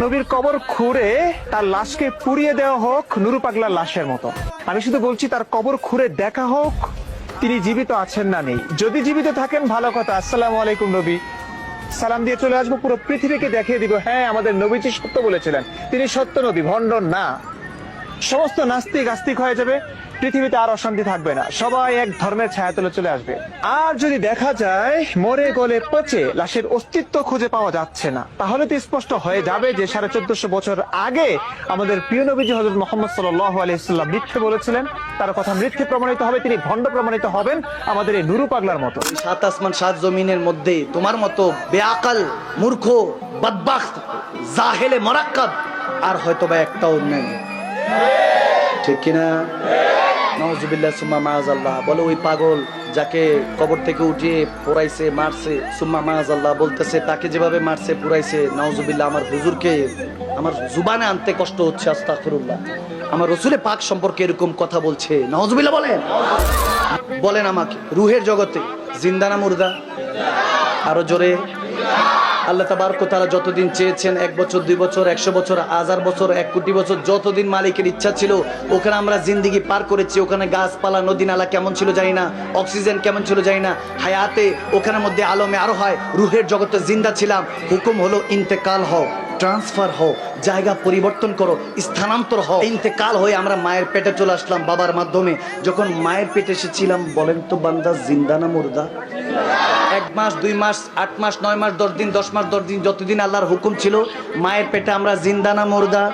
নবীর কবর খুঁড়ে তার লাশকে পুড়িয়ে দেওয়া হোক, নুরু পাগলার লাশের মতো। আমি শুধু বলছি, তার কবর খুঁড়ে দেখা হোক, তিনি জীবিত আছেন না নেই। যদি জীবিত থাকেন, ভালো কথা। আসসালামু আলাইকুম, নবী। সালাম দিয়ে চলে আসব, পুরো পৃথিবীকে দেখিয়ে দিব। হ্যাঁ আমাদের নবীজি সত্য বলেছিলেন। তিনি সত্য নবী, ভণ্ড না। সমস্ত নাস্তিক আস্তিক হয়ে যাবে। পৃথিবীতে আর অশান্তি থাকবে না। সবাই এক ধর্মের ছায়া তলে চলে আসবে। আর যদি দেখা যায়, মরে গলে পচে লাশের অস্তিত্ব খুঁজে পাওয়া যাচ্ছে না। তাহলে তো স্পষ্ট হয়ে যাবে যে সাড়ে চোদ্দশো বছর আগে আমাদের প্রিয় নবীজি হজরত মোহাম্মদ সাল্লাহ আলাইসাল্লাম মিথ্যে বলেছিলেন। তার কথা মিথ্যে প্রমাণিত হবে, তিনি ভণ্ড প্রমাণিত হবেন আমাদের এই নুরু পাগলার মতো। সাত আসমান, সাত জমিনের মধ্যে তোমার মতো বেআকাল, মূর্খ বদবাখ জাহেলে, মরাক্কাব আর হয়তো বা একটাও নেই। ঠিক কিনা? নওজুবিল্লাহ সুম্মা মাআজাল্লাহ। বলে ওই পাগল যাকে কবর থেকে উঠিয়ে পোড়াইছে, মারছে, সুম্মা মাআজাল্লাহ বলতেছে, তাকে যেভাবে মারছে পুরাইছে নওজুবিল্লাহ আমার হুজুরকে, আমার জুবানে আনতে কষ্ট হচ্ছে, আস্তাগফিরুল্লাহ। আমার রসুলে পাক সম্পর্কে এরকম কথা বলছে। নওজুবিল্লাহ বলেন। বলেন আমাকে, রুহের জগতে জিন্দানা মুর্দা? আরও জোরে। আল্লাহ তাবার তারা যতদিন চেয়েছেন, এক বছর, দুই বছর, একশো বছর, হাজার বছর, এক কোটি বছর, যতদিন মালিকের ইচ্ছা ছিল, ওখানে আমরা জিন্দিগি পার করেছি। ওখানে গাছপালা, নদী, নালা কেমন ছিল জানি না, অক্সিজেন কেমন ছিল জানি না। হায়াতে ওখানের মধ্যে আলমে আরও হয়, রুহের জগতে জিন্দা ছিলাম। হুকুম হলো, ইন্তেকাল হও, ট্রান্সফার হও, জায়গা পরিবর্তন করো, স্থানান্তর হও। ইন্তেকাল হয়ে আমরা মায়ের পেটে চলে আসলাম বাবার মাধ্যমে। যখন মায়ের পেটে এসেছিলাম, বলেন তো বান্দা, জিন্দা না মুর্দা? এক মাস, দুই মাস, আট মাস, নয় মাস, দশ দিন, দশ মাস, দশ দিন, যতদিন আল্লাহর হুকুম ছিল, মায়ের পেটে আমরা জিন্দা না মুর্দা।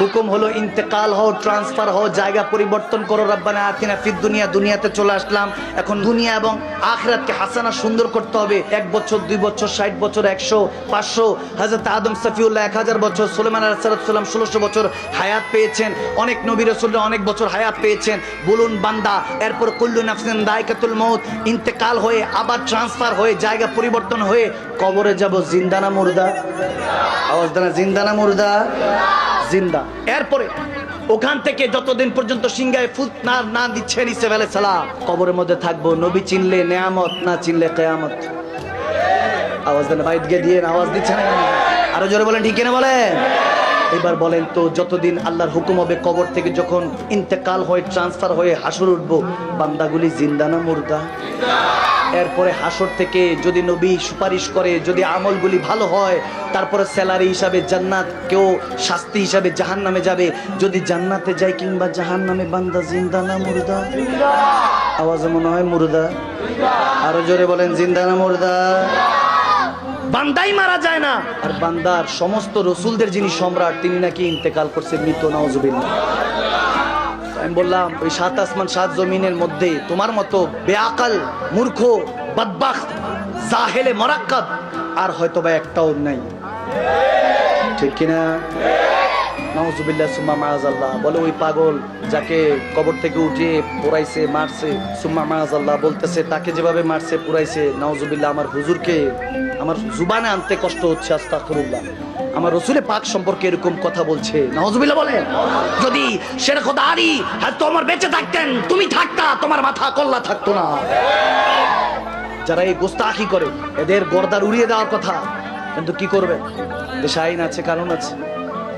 হুকুম হলো ইন্তেকাল হও ট্রান্সফার হও, জায়গা পরিবর্তন করো, রব্বানা আতিনা ফির দুনিয়া, দুনিয়াতে চলে আসলাম। এখন দুনিয়া এবং আখরাতকে হাসানা সুন্দর করতে হবে। এক বছর, দুই বছর, ষাট বছর, একশো, পাঁচশো। হাজরত আদম সফিউল্লাহ এক হাজার বছর সুলেমান আলাহাল্লাম ষোলোশো বছর হায়াত পেয়েছেন। অনেক নবী রসুল্লাহ অনেক বছর হায়াত পেয়েছেন। বলুন বান্দা, এরপর কুল্লু নাফসিন দায়কাতুল মৌত ইন্তেকাল হয়ে আবার ট্রান্সফার হয়ে, জায়গা পরিবর্তন হয়ে কবরে যাব জিন্দানা মুর্দা। আওয়াজ দানা, জিন্দানা মুর্দা, জিন্দা। এরপরে ওখান থেকে যতদিন পর্যন্ত সিংহায় ফুট না না দিচ্ছে ইসে ফেলে সালাম, কবরের মধ্যে থাকব। নবী চিনলে নেয়ামত, না চিনলে কেয়ামত। আওয়াজ দেন গিয়ে দিয়ে আওয়াজ দিচ্ছে না আরও জোরে বলেন, ঠিক না বলেন? এবার বলেন তো, যতদিন আল্লাহর হুকুম হবে, কবর থেকে যখন ইন্তেকাল হয়ে, ট্রান্সফার হয়ে হাসর উঠবো, বান্দাগুলি জিন্দা না মুর্দা। এরপরে হাসর থেকে যদি নবী সুপারিশ করে যদি আমলগুলি ভালো হয় তারপরে স্যালারি হিসাবে জান্নাত কেউ শাস্তি হিসাবে জাহান নামে যাবে। যদি জান্নাতে যায় কিংবা জাহান নামে বান্দা জিন্দা না মুর্দা? আওয়াজে মনে হয় মুর্দা। আরও জোরে বলেন জিন্দা না মুর্দা? বান্দাই মারা যায় না। আর বান্দার সমস্ত রসুলদের যিনি সম্রাট তিনি নাকি ইন্তেকাল করছে মৃত নওজুবিল্লাহ আমি বললাম, ওই সাত আসমান, সাত জমিনের মধ্যে তোমার মতো বেআকাল, মূর্খ, বদবাখ, জাহেলে, মরাক্কাব আর হয়তো বা একটাও নাই। ঠিক কিনা? নওজুবিল্লাহ সুম্মা মাআজাল্লাহ বলে ওই পাগল যাকে কবর থেকে উঠিয়ে মারছে, সুম্মা বলতেছে, তাকে যেভাবে মারছে পুরাইছে আমার হুজুরকে, আমার জুবানে আনতে কষ্ট হচ্ছে, আস্তাগফিরুল্লাহ। আমার রসুলে পাক সম্পর্কে এরকম কথা বলছে। নওজুবিল্লাহ বলেন, যদি শের খোদারি হ্যাঁ তোমার বেঁচে থাকতেন, তুমি থাকতা, তোমার মাথা কল্লা থাকতো না। যারা এই গোস্তাখি করে, এদের গর্দার উড়িয়ে দেওয়ার কথা। কিন্তু কি করবে দেশে আইন আছে কারণ আছে।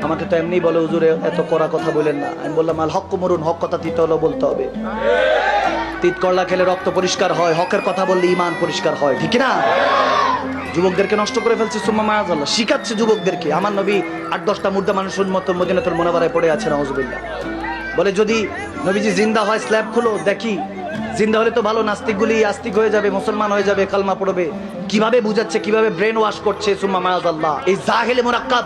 আমাকে তো এমনি বলে, হুজুরে এত কড়া কথা বলেন না। আমি বললাম, আল হক মরুন, হক কথা তিত হলো বলতে হবে। তিত করলা খেলে রক্ত পরিষ্কার হয়, হকের কথা বললে ইমান পরিষ্কার হয়, ঠিক না? যুবকদেরকে নষ্ট করে ফেলছে সুম্মা মায়াজাল্লাহ। শিখাচ্ছে যুবকদেরকে। আমার নবী আট, দশটা মুর্দা মানুষের মতো মদিনাতুল মোনাবারায় পড়ে আছে নওয়াজুবিল্লাহ বলে, যদি নবীজি জিন্দা হয়, স্ল্যাব খুলো, দেখি। জিন্দা হলে তো ভালো, নাস্তিকগুলি আস্তিক হয়ে যাবে, মুসলমান হয়ে যাবে, কালমা পড়বে। কীভাবে বুঝাচ্ছে, কীভাবে ব্রেন ওয়াশ করছে সুম্মা মায়াজাল্লাহ? এই জাহেলে মোরাক্কাব,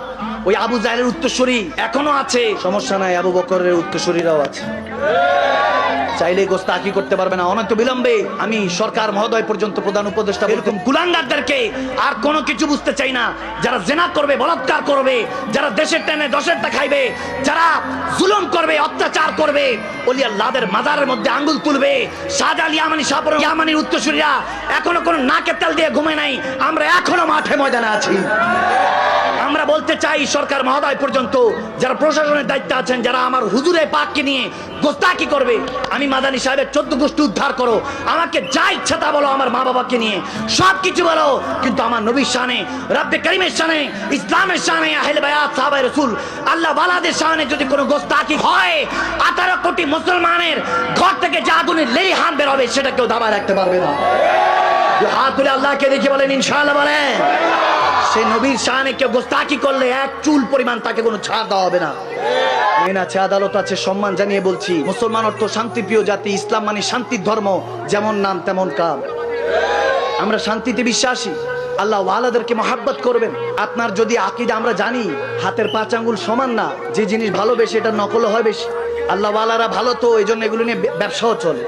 ওই আবু জাহেলের উত্তরসূরি এখনও আছে। সমস্যা নাই, আবু বকরের উত্তরসূরিরাও আছে। চাইলে গোস্তা কি করতে পারবে না? অনন্ত বিলম্বে আমি সরকার মহোদয় পর্যন্ত প্রধান উপদেষ্টা এরকম কুলাঙ্গারদেরকে আর কোনো কিছু বুঝতে চাই না। যারা জেনা করবে, বলাৎকার করবে, যারা দেশের টেনে দশেরটা খাইবে, যারা জুলুম করবে, অত্যাচার করবে ওলিয়া লাদের মাজারের মধ্যে আঙ্গুল তুলবে শাহজাল ইয়ামানি, শাহপুর ইয়ামানির উত্তরসূরিরা এখনও কোনো নাকে তেল দিয়ে ঘুমে নাই। আমরা এখনও মাঠে ময়দানে আছি। আমরা বলতে চাই সরকার মহোদয় পর্যন্ত, যারা প্রশাসনের দায়িত্বে আছেন, যারা আমার হুজুরে পাককে নিয়ে গোস্তাকি করবে, আমি মাদানী সাহেবের চোদ্দ গোষ্ঠী উদ্ধার করো। আমাকে যা ইচ্ছা তা বলো আমার মা বাবাকে নিয়ে। সব কিছু বলো, কিন্তু আমার নবীর শানে, রাব্বে করিমের শানে, ইসলামের শানে, আহলে বায়াত হয় রসুল, আল্লাহ বালাদের সামনে যদি কোনো গোস্তাকি হয়, আঠারো কোটি মুসলমানের ঘর থেকে যে আগুনের লেরি হান বের হবে, সেটা কেউ দাবা রাখতে পারবে না। হাত তুলে আল্লাহকে দেখে বলেন, ইনশাআল্লাহ বলেন। সেই নবীর শাহানে কেউ গোস্তাকি করলে এক চুল পরিমাণ তাকে কোনো ছাড় দেওয়া হবে না। আইন আছে আদালত আছে, সম্মান জানিয়ে বলছি। মুসলমান অর্থ শান্তিপ্রিয় জাতি, ইসলাম মানে শান্তির ধর্ম, যেমন নাম তেমন কাম। আমরা শান্তিতে বিশ্বাসী। আল্লাহ ওয়ালাদেরকে মহাব্বত করবেন। আপনার যদি আকিদা আমরা জানি, হাতের পাঁচ আঙ্গুল সমান না, যে জিনিস ভালো বেশি এটা নকল হয় বেশি। আল্লাহ ওয়ালারা ভালো তো এই জন্য এগুলো নিয়ে ব্যবসাও চলে।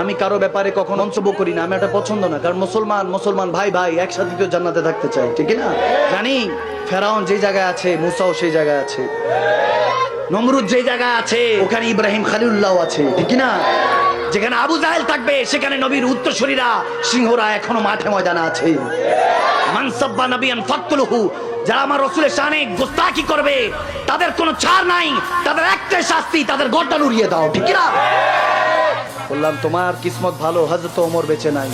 আমি কারও ব্যাপারে কখন মন্তব্য করি না, আমি এটা পছন্দ না, কারণ মুসলমান মুসলমান ভাই ভাই একসাথে তো জান্নাতে থাকতে চাই ঠিক না? জানি, ফেরাউন যে জায়গায় আছে, মুসাও সেই জায়গায় আছে। নমরুদ যে জায়গায় আছে, ওখানে ইব্রাহিম খালিউল্লাহ আছে ঠিক না? যেখানে আবু জাহেল থাকবে, সেখানে নবীর উত্তরসূরিরা সিংহরা এখনও মাঠে ময়দানে আছে। মানসাব্বা নবিয়ান ফাকতুলহু, যারা আমার রসুলের শানে গোস্তাকি করবে, তাদের কোনো ছাড় নাই, তাদের একটাই শাস্তি, তাদের গর্দান উড়িয়ে দাও ঠিক না? বললাম তোমার কিসমত ভালো হজরত ওমর বেঁচে নাই।